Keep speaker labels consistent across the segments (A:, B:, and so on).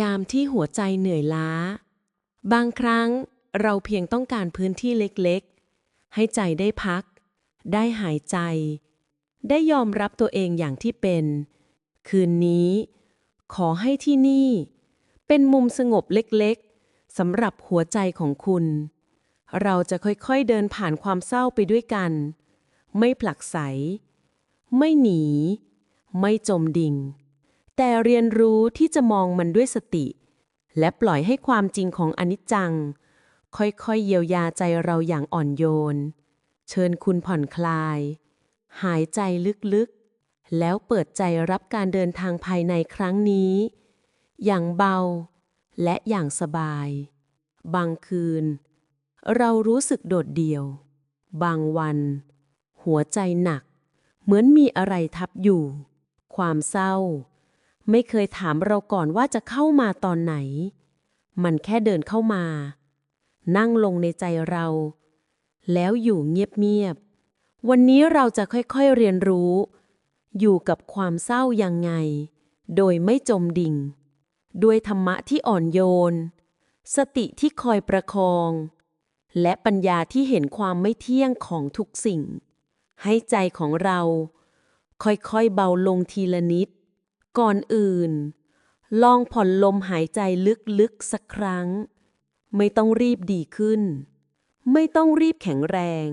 A: ยามที่หัวใจเหนื่อยล้า บางครั้งเราเพียงต้องการพื้นที่เล็กๆ ให้ใจได้พัก ได้หายใจ ได้ยอมรับตัวเองอย่างที่เป็น คืนนี้ ขอให้ที่นี่ เป็นมุมสงบเล็กๆสำหรับหัวใจของคุณ เราจะค่อยๆเดินผ่านความเศร้าไปด้วยกัน ไม่ผลักไส ไม่หนี ไม่จมดิ่ง แต่เรียนรู้ที่จะมองมันด้วยสติ และปล่อยให้ความจริงของอนิจจัง ค่อยๆเยียวยาใจเราอย่างอ่อนโยน เชิญคุณผ่อนคลาย หายใจลึกๆ แล้วเปิดใจรับการเดินทางภายในครั้งนี้ อย่างเบาและอย่างสบาย บางคืน เรารู้สึกโดดเดี่ยว บางวัน หัวใจหนัก เหมือนมีอะไรทับอยู่ ความเศร้า ไม่เคยถามเราก่อนว่าจะเข้ามาตอนไหน มันแค่เดินเข้ามา นั่งลงในใจเรา แล้วอยู่เงียบๆ วันนี้เราจะค่อยๆเรียนรู้ อยู่กับความเศร้ายังไง โดยไม่จมดิ่ง ด้วยธรรมะที่อ่อนโยน สติที่คอยประคอง และปัญญาที่เห็นความไม่เที่ยงของทุกสิ่ง ให้ใจของเรา ค่อยๆเบาลงทีละนิด ก่อนอื่น ลองผ่อนลมหายใจลึกๆสักครั้ง ไม่ต้องรีบดีขึ้น ไม่ต้องรีบแข็งแรง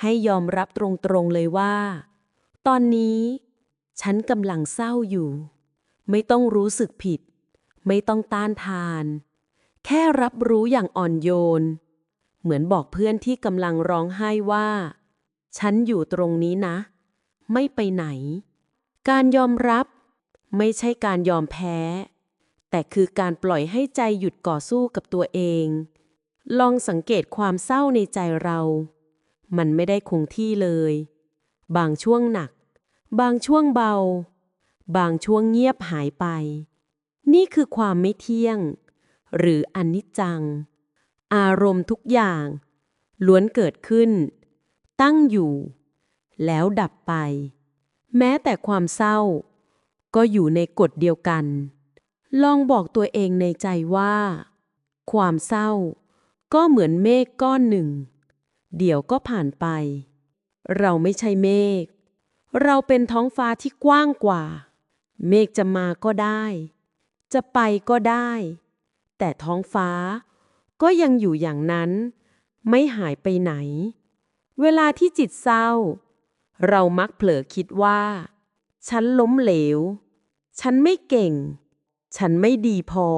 A: ให้ยอมรับตรงๆเลยว่า ตอนนี้ ฉันกำลังเศร้าอยู่ ไม่ต้องรู้สึกผิด ไม่ต้องต้านทาน แค่รับรู้อย่างอ่อนโยน เหมือนบอกเพื่อนที่กำลังร้องไห้ว่า ฉันอยู่ตรงนี้นะ ไม่ไปไหนการยอมรับ ไม่ใช่การยอมแพ้ แต่คือการปล่อยให้ใจหยุดก่อสู้กับตัวเอง ลองสังเกตความเศร้าในใจเรา มันไม่ได้คงที่เลย บางช่วงหนัก บางช่วงเบา บางช่วงเงียบหายไป นี่คือความไม่เที่ยง หรืออนิจจัง อารมณ์ทุกอย่าง ล้วนเกิดขึ้น ตั้งอยู่ แล้วดับไป แม้แต่ความเศร้า ก็อยู่ในกฎเดียวกัน ลองบอกตัวเองในใจว่า ความเศร้า ก็เหมือนเมฆก้อนหนึ่ง เดี๋ยวก็ผ่านไป เราไม่ใช่เมฆ เราเป็นท้องฟ้าที่กว้างกว่า เมฆจะมาก็ได้ จะไปก็ได้ แต่ท้องฟ้าก็ยังอยู่อย่างนั้น ไม่หายไปไหน เวลาที่จิตเศร้า เรามักเผลอคิดว่า ฉันล้มเหลว ฉันไม่เก่ง ฉันไม่ดีพอ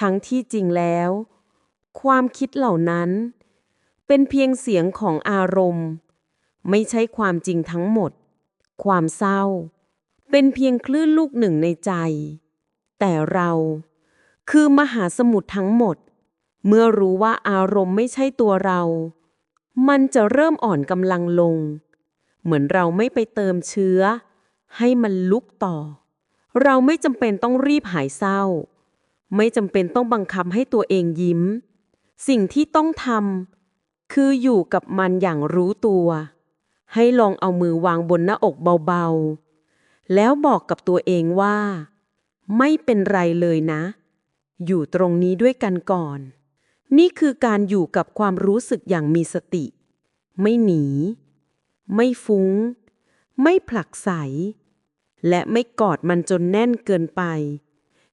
A: ทั้งที่จริงแล้ว ความคิดเหล่านั้น เป็นเพียงเสียงของอารมณ์ ไม่ใช่ความจริงทั้งหมด ความเศร้า เป็นเพียงคลื่นลูกหนึ่งในใจ แต่เราคือมหาสมุทรทั้งหมด เมื่อรู้ว่าอารมณ์ไม่ใช่ตัวเรา มันจะเริ่มอ่อนกำลังลง เหมือนเราไม่ไปเติมเชื้อ ให้มันลุกต่อ เราไม่จำเป็นต้องรีบหายเศร้า ไม่จำเป็นต้องบังคับให้ตัวเองยิ้ม สิ่งที่ต้องทำคืออยู่กับมันอย่างรู้ตัว ให้ลองเอามือวางบนหน้าอกเบาๆ แล้วบอกกับตัวเองว่า ไม่เป็นไรเลยนะ อยู่ตรงนี้ด้วยกันก่อน นี่คือการอยู่กับความรู้สึกอย่างมีสติ ไม่หนี ไม่ฟุง้ง ไม่ผลักไส และไม่กอดมันจนแน่นเกินไป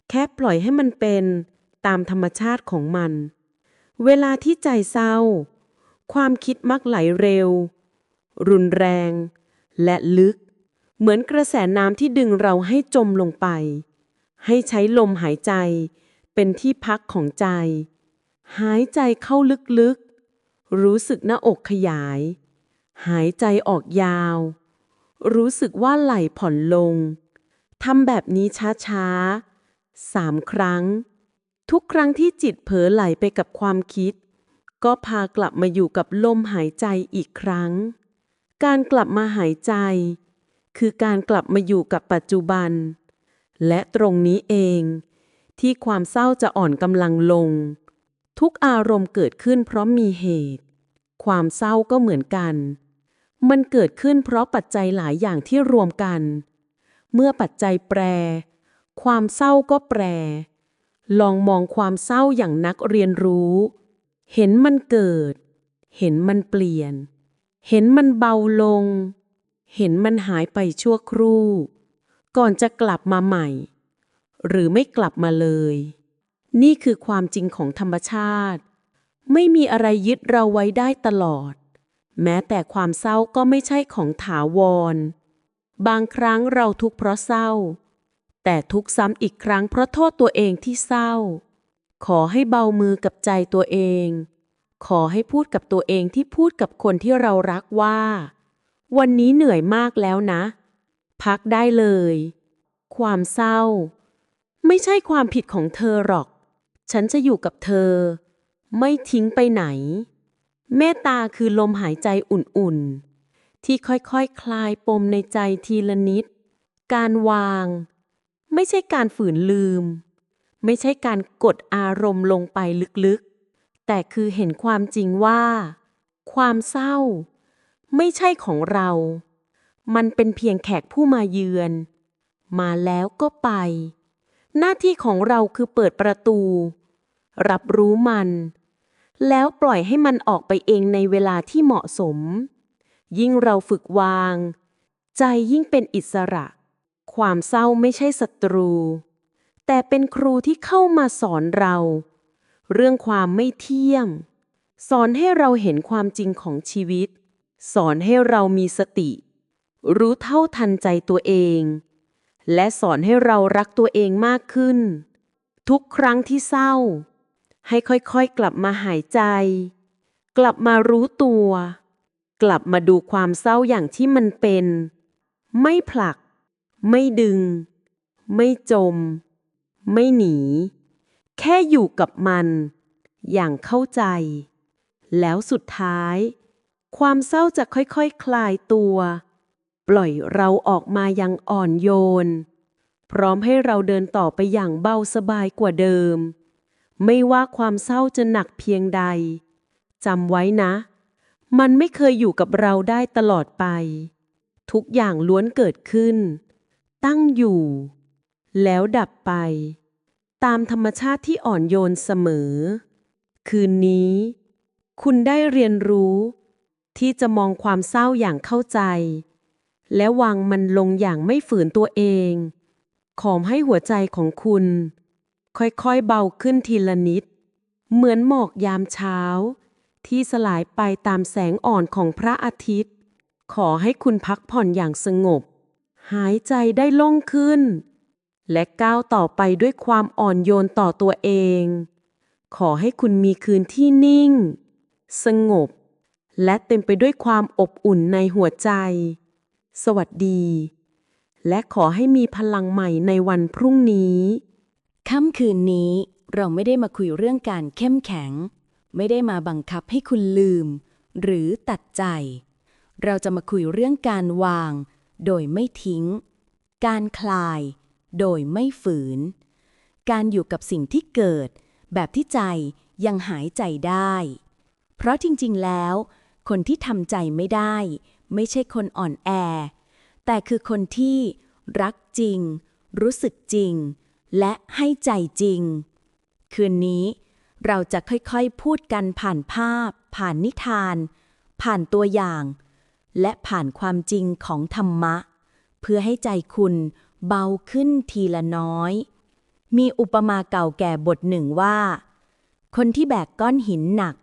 A: แค่ปล่อยให้มันเป็นตามธรรมชาติของมัน เวลาที่ใจเศร้า ความคิดมักไหลเร็ว รุนแรง และลึก เหมือนกระแสน้ำที่ดึงเราให้จมลงไป ให้ใช้ลมหายใจ เป็นที่พักของใจ หายใจเข้าลึกๆ รู้สึกหน้าอกขยาย หายใจออกยาว รู้สึกว่าไหล่ผ่อนลงทำแบบนี้ช้าๆสามครั้ง ทุกครั้งที่จิตเผลอไหลไปกับความคิด ก็พากลับมาอยู่กับลมหายใจอีกครั้ง การกลับมาหายใจ คือการกลับมาอยู่กับปัจจุบัน และตรงนี้เอง ที่ความเศร้าจะอ่อนกำลังลง ทุกอารมณ์เกิดขึ้นเพราะมีเหตุ ความเศร้าก็เหมือนกัน มันเกิดขึ้นเพราะปัจจัยหลายอย่างที่รวมกัน เมื่อปัจจัยแปร ความเศร้าก็แปร ลองมองความเศร้าอย่างนักเรียนรู้ เห็นมันเกิด เห็นมันเปลี่ยน เห็นมันเบาลง เห็นมันหายไปชั่วครู่ ก่อนจะกลับมาใหม่ หรือไม่กลับมาเลย นี่คือความจริงของธรรมชาติ ไม่มีอะไรยึดเราไว้ได้ตลอด แม้แต่ความเศร้าก็ไม่ใช่ของถาวร บางครั้งเราทุกข์เพราะเศร้า แต่ทุกข์ซ้ำอีกครั้งเพราะโทษตัวเองที่เศร้า ขอให้เบามือกับใจตัวเอง ขอให้พูดกับตัวเองที่พูดกับคนที่เรารักว่า วันนี้เหนื่อยมากแล้วนะ พักได้เลย ความเศร้า ไม่ใช่ความผิดของเธอหรอก ฉันจะอยู่กับเธอ ไม่ทิ้งไปไหน เมตตาคือลมหายใจอุ่นๆ ที่ค่อยๆคคลายปมในใจทีละนิด การวาง ไม่ใช่การฝืนลืม ไม่ใช่การกดอารมณ์ลงไปลึกๆ แต่คือเห็นความจริงว่า ความเศร้า ไม่ใช่ของเรา มันเป็นเพียงแขกผู้มาเยือน มาแล้วก็ไป หน้าที่ของเราคือเปิดประตู รับรู้มัน แล้วปล่อยให้มันออกไปเองในเวลาที่เหมาะสม ยิ่งเราฝึกวาง ใจยิ่งเป็นอิสระ ความเศร้าไม่ใช่ศัตรู แต่เป็นครูที่เข้ามาสอนเรา เรื่องความไม่เที่ยง สอนให้เราเห็นความจริงของชีวิต สอนให้เรามีสติ รู้เท่าทันใจตัวเอง และสอนให้เรารักตัวเองมากขึ้น ทุกครั้งที่เศร้า ให้ค่อยๆกลับมาหายใจ กลับมารู้ตัว กลับมาดูความเศร้าอย่างที่มันเป็น ไม่ผลัก ไม่ดึง ไม่จม ไม่หนี แค่อยู่กับมัน อย่างเข้าใจ แล้วสุดท้าย ความเศร้าจะค่อยๆคคลายตัว ปล่อยเราออกมาอย่างอ่อนโยน พร้อมให้เราเดินต่อไปอย่างเบาสบายกว่าเดิม ไม่ว่าความเศร้าจะหนักเพียงใดจำไว้นะ มันไม่เคยอยู่กับเราได้ตลอดไป ทุกอย่างล้วนเกิดขึ้น ตั้งอยู่ แล้วดับไป ตามธรรมชาติที่อ่อนโยนเสมอ คืนนี้ คุณได้เรียนรู้ ที่จะมองความเศร้าอย่างเข้าใจ และวางมันลงอย่างไม่ฝืนตัวเอง ขอมให้หัวใจของคุณ ค่อยๆเบาขึ้นทีละนิด เหมือนหมอกยามเช้า ที่สลายไปตามแสงอ่อนของพระอาทิตย์ ขอให้คุณพักผ่อนอย่างสงบ หายใจได้โล่งขึ้น และก้าวต่อไปด้วยความอ่อนโยนต่อตัวเอง ขอให้คุณมีคืนที่นิ่ง สงบ และเต็มไปด้วยความอบอุ่นในหัวใจ สวัสดี และขอให้มีพลังใหม่ในวันพรุ่งนี้
B: ค่ำคืนนี้เราไม่ได้มาคุยเรื่องการเข้มแข็ง ไม่ได้มาบังคับให้คุณลืม หรือตัดใจ เราจะมาคุยเรื่องการวาง โดยไม่ทิ้ง การคลาย โดยไม่ฝืน การอยู่กับสิ่งที่เกิด แบบที่ใจยังหายใจได้ เพราะจริง ๆ แล้ว คนที่ทำใจไม่ได้ ไม่ใช่คนอ่อนแอ แต่คือคนที่รักจริง รู้สึกจริง และให้ใจจริง คืนนี้เราจะค่อยๆพูดกันผ่านภาพ ผ่านนิทาน ผ่านตัวอย่าง และผ่านความจริงของธรรมะ เพื่อให้ใจคุณเบาขึ้นทีละน้อย มีอุปมาเก่าแก่บทหนึ่งว่า คนที่แบกก้อนหินหนัก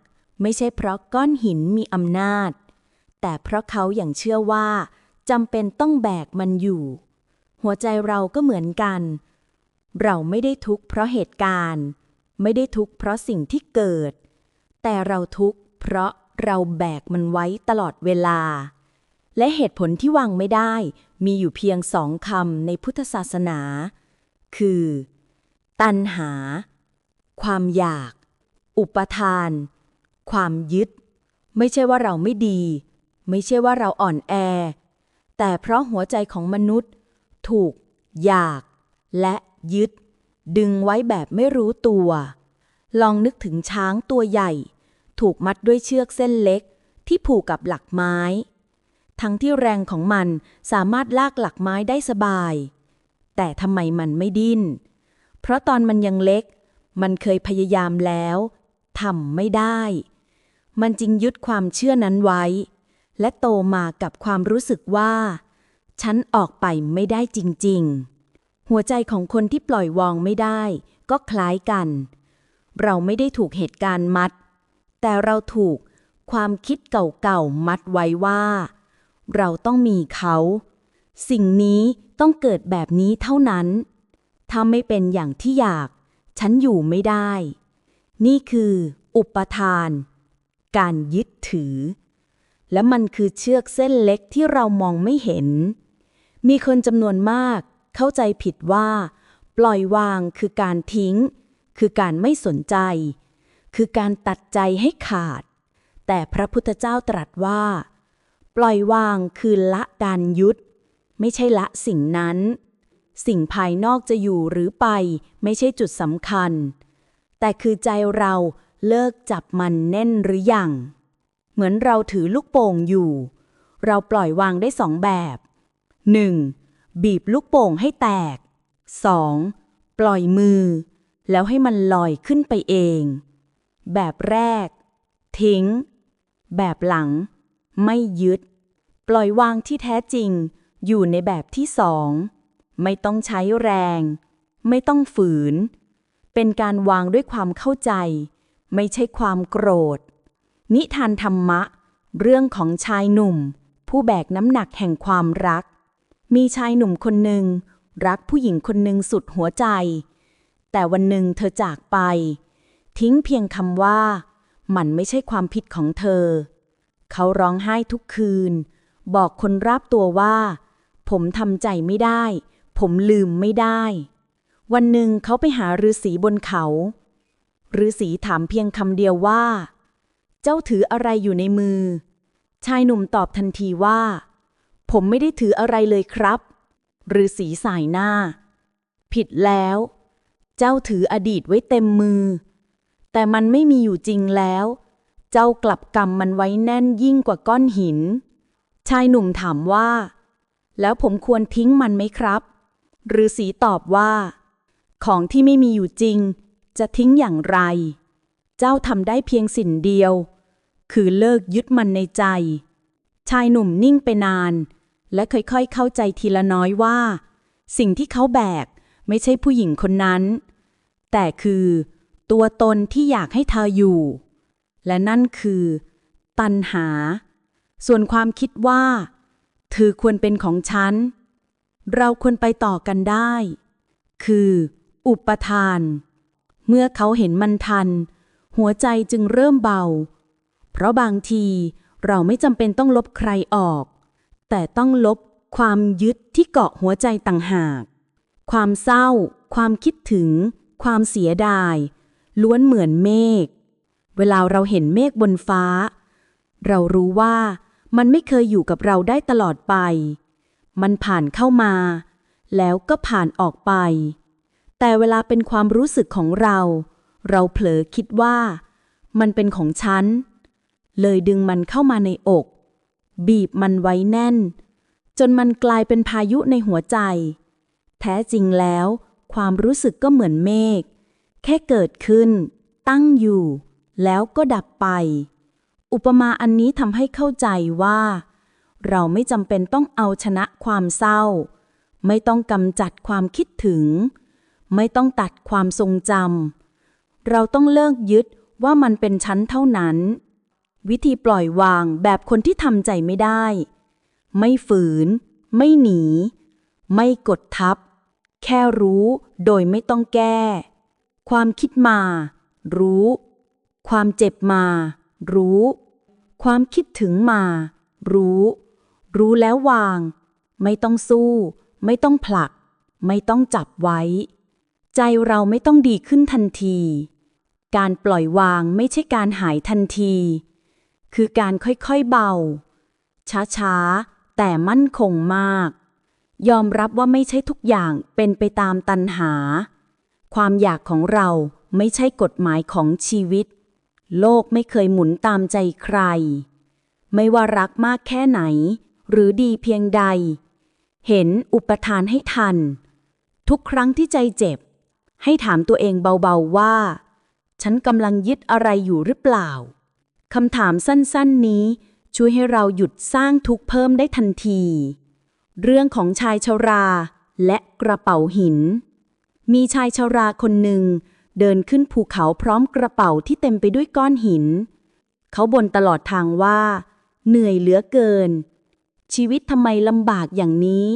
B: ไม่ใช่เพราะก้อนหินมีอำนาจ แต่เพราะเขาอย่างเชื่อว่าจำเป็นต้องแบกมันอยู่ หัวใจเราก็เหมือนกัน เราไม่ได้ทุกข์เพราะเหตุการณ์ ไม่ได้ทุกข์เพราะสิ่งที่เกิด แต่เราทุกข์เพราะเราแบกมันไว้ตลอดเวลา และเหตุผลที่วางไม่ได้ มีอยู่เพียงสองคำในพุทธศาสนา คือ ตัณหา ความอยาก อุปทาน ความยึด ไม่ใช่ว่าเราไม่ดี ไม่ใช่ว่าเราอ่อนแอ แต่เพราะหัวใจของมนุษย์ ถูก อยาก และ ยึด ดึงไว้แบบไม่รู้ตัว ลองนึกถึงช้างตัวใหญ่ ถูกมัดด้วยเชือกเส้นเล็ก ที่ผูกกับหลักไม้ ทั้งที่แรงของมันสามารถลากหลักไม้ได้สบาย แต่ทำไมมันไม่ดิ้น เพราะตอนมันยังเล็ก มันเคยพยายามแล้วทำไม่ได้ มันจึงยึดความเชื่อนั้นไว้ และโตมากับความรู้สึกว่า ฉันออกไปไม่ได้จริง ๆ หัวใจของคนที่ปล่อยวางไม่ได้ ก็คล้ายกัน เราไม่ได้ถูกเหตุการณ์มัด แต่เราถูกความคิดเก่าๆมัดไว้ว่า เราต้องมีเขา สิ่งนี้ต้องเกิดแบบนี้เท่านั้น ถ้าไม่เป็นอย่างที่อยาก ฉันอยู่ไม่ได้ นี่คือ อุปทาน การยึดถือ และมันคือเชือกเส้นเล็กที่เรามองไม่เห็น มีคนจำนวนมาก เข้าใจผิดว่า ปล่อยวางคือการทิ้ง คือการไม่สนใจ คือการตัดใจให้ขาด แต่พระพุทธเจ้าตรัสว่า ปล่อยวางคือละการยึดไม่ใช่ละสิ่งนั้น สิ่งภายนอกจะอยู่หรือไปไม่ใช่จุดสำคัญ แต่คือใจเราเลิกจับมันแน่นหรือยัง เหมือนเราถือลูกโป่งอยู่ เราปล่อยวางได้สองแบบ 1. บีบลูกโป่งให้แตก 2. ปล่อยมือ แล้วให้มันลอยขึ้นไปเอง แบบแรก ทิ้ง แบบหลัง ไม่ยึด ปล่อยวางที่แท้จริง อยู่ในแบบที่สอง ไม่ต้องใช้แรง ไม่ต้องฝืน เป็นการวางด้วยความเข้าใจ ไม่ใช่ความโกรธ นิทานธรรมะ เรื่องของชายหนุ่ม ผู้แบกน้ำหนักแห่งความรัก มีชายหนุ่มคนหนึ่ง รักผู้หญิงคนหนึ่งสุดหัวใจ แต่วันหนึ่งเธอจากไป ทิ้งเพียงคำว่า มันไม่ใช่ความผิดของเธอ เขาร้องไห้ทุกคืน บอกคนรอบตัวว่า ผมทำใจไม่ได้ ผมลืมไม่ได้ วันหนึ่งเขาไปหาฤาษีบนเขาฤาษีถามเพียงคำเดียวว่า เจ้าถืออะไรอยู่ในมือ ชายหนุ่มตอบทันทีว่า ผมไม่ได้ถืออะไรเลยครับฤาษีสายหน้า ผิดแล้ว เจ้าถืออดีตไว้เต็มมือ แต่มันไม่มีอยู่จริงแล้ว เจ้ากลับกำมันไว้แน่นยิ่งกว่าก้อนหิน ชายหนุ่มถามว่า แล้วผมควรทิ้งมันไหมครับฤาษีตอบว่า ของที่ไม่มีอยู่จริง จะทิ้งอย่างไร เจ้าทำได้เพียงสิ่งเดียว คือเลิกยึดมันในใจ ชายหนุ่มนิ่งไปนาน และค่อยๆเข้าใจทีละน้อยว่า สิ่งที่เขาแบกไม่ใช่ผู้หญิงคนนั้น แต่คือ ตัวตนที่อยากให้เธออยู่ และนั่นคือ ตัณหา ส่วนความคิดว่าเธอควรเป็นของฉัน เราควรไปต่อกันได้ คือ อุปทาน เมื่อเขาเห็นมันทัน หัวใจจึงเริ่มเบา เพราะบางทีเราไม่จำเป็นต้องลบใครออก แต่ต้องลบความยึดที่เกาะหัวใจต่างหาก ความเศร้า ความคิดถึง ความเสียดาย ล้วนเหมือนเมฆ เวลาเราเห็นเมฆบนฟ้า เรารู้ว่ามันไม่เคยอยู่กับเราได้ตลอดไป มันผ่านเข้ามา แล้วก็ผ่านออกไป แต่เวลาเป็นความรู้สึกของเรา เราเผลอคิดว่า มันเป็นของฉัน เลยดึงมันเข้ามาในอก บีบมันไว้แน่น จนมันกลายเป็นพายุในหัวใจ แท้จริงแล้ว ความรู้สึกก็เหมือนเมฆ แค่เกิดขึ้น ตั้งอยู่ แล้วก็ดับไป อุปมาอันนี้ทำให้เข้าใจว่า เราไม่จำเป็นต้องเอาชนะความเศร้า ไม่ต้องกำจัดความคิดถึง ไม่ต้องตัดความทรงจำเราต้องเลิกยึดว่ามันเป็นชั้นเท่านั้น วิธีปล่อยวางแบบคนที่ทำใจไม่ได้ ไม่ฝืน ไม่หนี ไม่กดทับ แค่รู้โดยไม่ต้องแก้ ความคิดมา รู้ ความเจ็บมา รู้ ความคิดถึงมา รู้ รู้แล้ววาง ไม่ต้องสู้ ไม่ต้องผลัก ไม่ต้องจับไว้ ใจเราไม่ต้องดีขึ้นทันที การปล่อยวางไม่ใช่การหายทันที คือการค่อยๆเบา ช้าๆ แต่มั่นคงมาก ยอมรับว่าไม่ใช่ทุกอย่างเป็นไปตามตันหา ความอยากของเราไม่ใช่กฎหมายของชีวิต โลกไม่เคยหมุนตามใจใคร ไม่ว่ารักมากแค่ไหน หรือดีเพียงใด เห็นอุปทานให้ทัน ทุกครั้งที่ใจเจ็บ ให้ถามตัวเองเบาๆว่า ฉันกำลังยึดอะไรอยู่หรือเปล่า คำถามสั้นๆนี้ ช่วยให้เราหยุดสร้างทุกข์เพิ่มได้ทันที เรื่องของชายชรา และกระเป๋าหิน มีชายชราคนหนึ่ง เดินขึ้นภูเขาพร้อมกระเป๋าที่เต็มไปด้วยก้อนหิน เขาบ่นตลอดทางว่า เหนื่อยเหลือเกิน ชีวิตทำไมลำบากอย่างนี้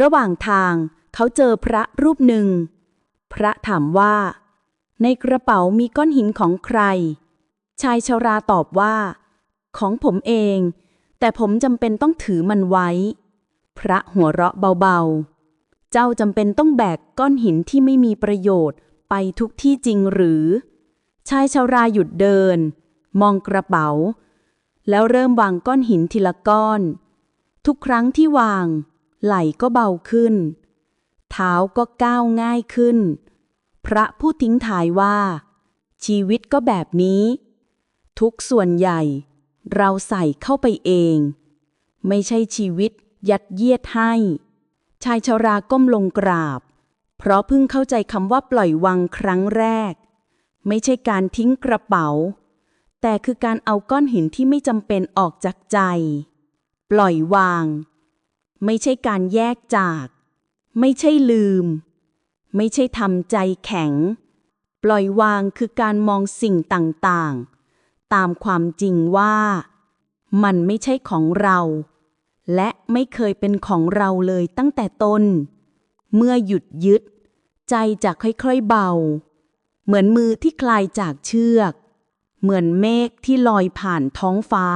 B: ระหว่างทางเขาเจอพระรูปหนึ่ง พระถามว่า ในกระเป๋ามีก้อนหินของใคร ชายชราตอบว่า ของผมเอง แต่ผมจำเป็นต้องถือมันไว้ พระหัวเราะเบาๆ เจ้าจำเป็นต้องแบกก้อนหินที่ไม่มีประโยชน์ไปทุกที่จริงหรือ ชายชราหยุดเดิน มองกระเป๋า แล้วเริ่มวางก้อนหินทีละก้อน ทุกครั้งที่วาง ไหล่ก็เบาขึ้น เท้าก็ก้าวง่ายขึ้น พระผู้ทิ้งทายว่า ชีวิตก็แบบนี้ ทุกส่วนใหญ่ เราใส่เข้าไปเอง ไม่ใช่ชีวิตยัดเยียดให้ ชายชราก้มลงกราบ เพราะเพิ่งเข้าใจคำว่าปล่อยวางครั้งแรก ไม่ใช่การทิ้งกระเป๋า แต่คือการเอาก้อนหินที่ไม่จำเป็นออกจากใจ ปล่อยวาง ไม่ใช่การแยกจาก ไม่ใช่ลืม ไม่ใช่ทำใจแข็ง ปล่อยวางคือการมองสิ่งต่างๆ ตามความจริงว่า มันไม่ใช่ของเรา และไม่เคยเป็นของเราเลยตั้งแต่ต้น เมื่อหยุดยึด ใจจะค่อยๆเบา เหมือนมือที่คลายจากเชือก เหมือนเมฆที่ลอยผ่านท้องฟ้า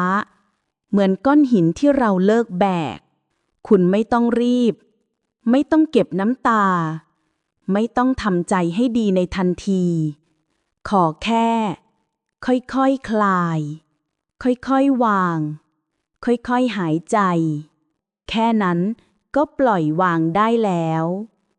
B: เหมือนก้อนหินที่เราเลิกแบก คุณไม่ต้องรีบ ไม่ต้องเก็บน้ำตา ไม่ต้องทำใจให้ดีในทันที ขอแค่ ค่อยๆคคลาย ค่อยๆวาง ค่อยๆหายใจ แค่นั้นก็ปล่อยวางได้แล้ว